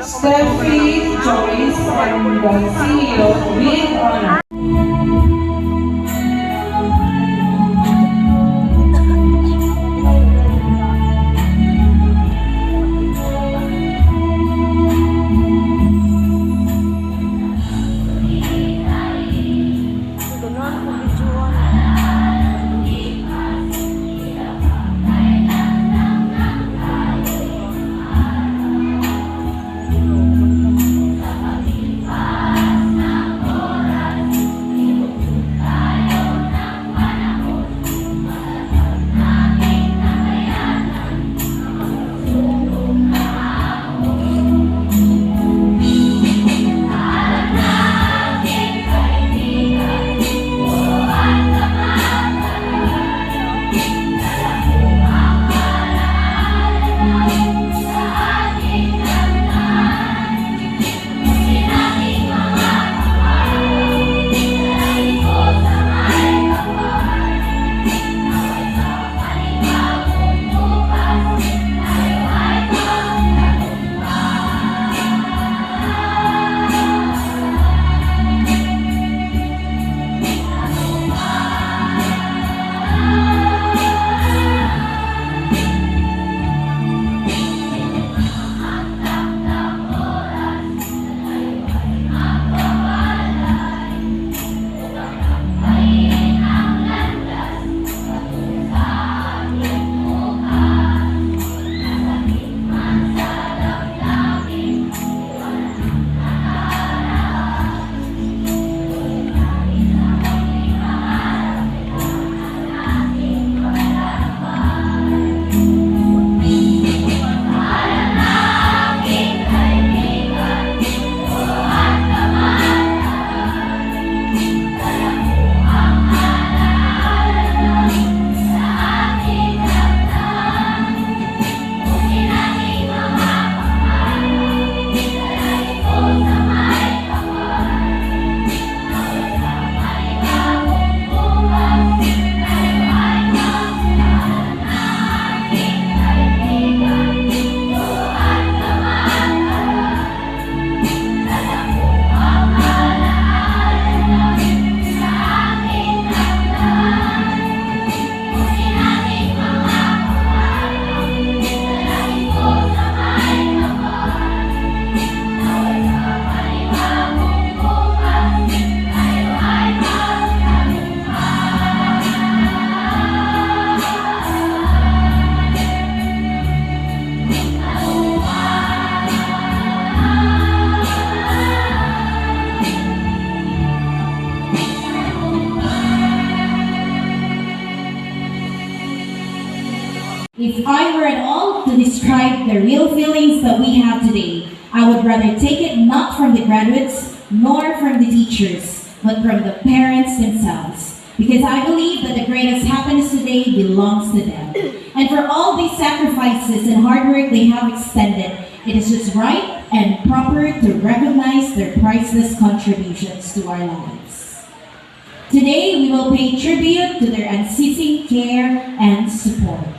Stephanie Joyce and Basilio with. Ganun ko videoan. Describe the real feelings that we have today, I would rather take it not from the graduates nor from the teachers, but from the parents themselves. Because I believe that the greatest happiness today belongs to them. And for all these sacrifices and hard work they have extended, it is just right and proper to recognize their priceless contributions to our lives. Today, we will pay tribute to their unceasing care and support.